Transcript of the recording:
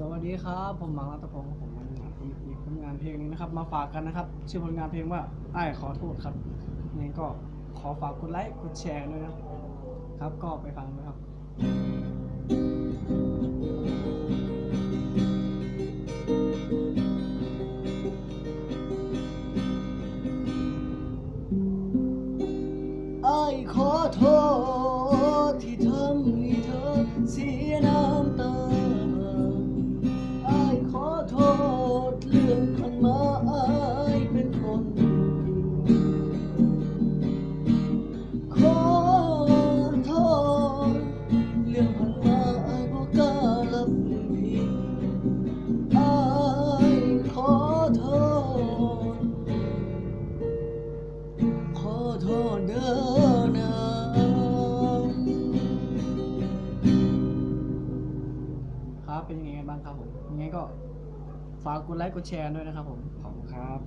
สวัสดีครับ ผมหมังรัตพงศ์ผมมาอีกอีกผลงานเพลงนึงนะครับ มาฝากกันนะครับ ชื่อผลงานเพลงว่าไอ้ขอโทษครับนี่ก็ขอฝากกดไลค์กดแชร์ด้วยนะครับ ก็ไปฟังนะครับไอ้ขอโทษที่ทำให้เธอเสีย ขอโทษเด้อนะครับเป็นยังไงกันบ้างครับผมยังไงก็ฝากกดไลค์กดแชร์ด้วยนะครับผม ขอบคุณครับ